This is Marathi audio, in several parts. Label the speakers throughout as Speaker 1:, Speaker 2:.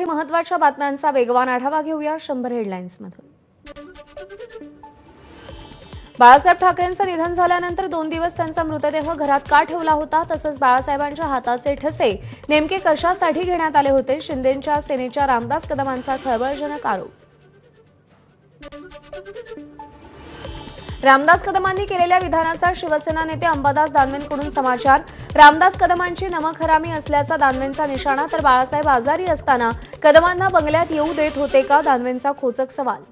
Speaker 1: काही महत्त्वाच्या बातम्यांचा वेगवान आढावा घेऊया शंभर हेडलाईन्समधून. बाळासाहेब ठाकरेंचं निधन झाल्यानंतर दोन दिवस त्यांचा मृतदेह घरात का ठेवला होता तसंच बाळासाहेबांच्या हाताचे ठसे नेमके कशासाठी घेण्यात आले होते शिंदेच्या सेनेच्या रामदास कदमांचा खळबळजनक आरोप. रामदास कदमांनी केलेल्या विधानाचा शिवसेना नेते अंबादास दानवेंकडून समाचार. रामदास कदमांची नमखरामी असल्याचा दानवेंचा निशाणा तर बाळासाहेब आजारी असताना कदमांना बंगल्यात येऊ देत होते का? दानवेंचा खोचक सवाल.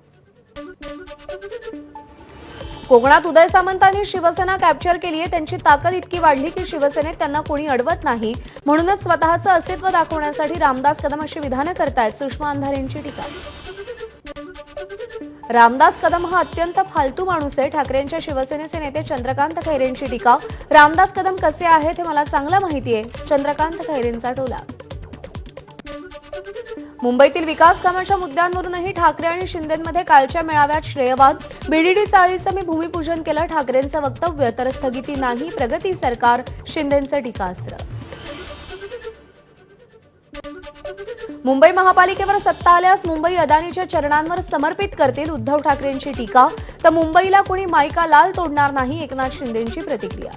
Speaker 1: कोकणात उदय सामंतांनी शिवसेना कॅप्चर केली आहे त्यांची ताकद इतकी वाढली की शिवसेनेत त्यांना कोणी अडवत नाही. म्हणूनच स्वतःचं अस्तित्व दाखवण्यासाठी रामदास कदम अशी विधानं करतायत. सुषमा अंधारेंची टीका. रामदास कदम हा अत्यंत फालतू माणूस आहे. ठाकरेंच्या शिवसेनेचे नेते चंद्रकांत खैरेंची टीका. रामदास कदम कसे आहेत हे मला चांगलं माहिती आहे. चंद्रकांत खैरेंचा टोला. मुंबईतील विकास कामाच्या मुद्द्यांवरूनही ठाकरे आणि शिंदेमध्ये कालच्या मेळाव्यात श्रेयवाद. बीडीडी चाळीचं मी भूमिपूजन केलं ठाकरेंचं वक्तव्य तर स्थगिती नाही प्रगती सरकार शिंदेंचं टीकास्त्र. मुंबई महापालिकेवर सत्ता आल्यास मुंबई अदानीच्या चरणांवर समर्पित करतील उद्धव ठाकरेंची टीका. तर मुंबईला कोणी मायका लाल तोडणार नाही एकनाथ शिंदेंची प्रतिक्रिया.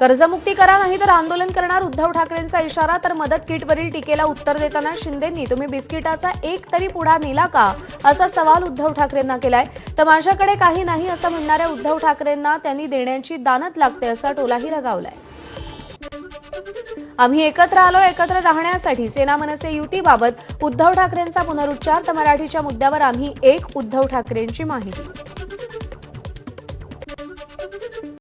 Speaker 1: कर्जमुक्ती करा नाही तर आंदोलन करणार उद्धव ठाकरेंचा इशारा तर मदत किटवरील टीकेला उत्तर देताना शिंदेंनी तुम्ही बिस्किटाचा एक तरी पुढा नेला का? असा सवाल उद्धव ठाकरेंना केलाय. तर माझ्याकडे काही नाही असं म्हणणाऱ्या उद्धव ठाकरेंना त्यांनी देण्याची दानत लागते असा टोलाही लगावलाय आम्ही एकत्र आलो एकत्र राहण्यासाठी सेना मनसे युतीबाबत उद्धव ठाकरेंचा पुनरुच्चार तर मराठीच्या मुद्द्यावर आम्ही एक उद्धव ठाकरेंची माहिती.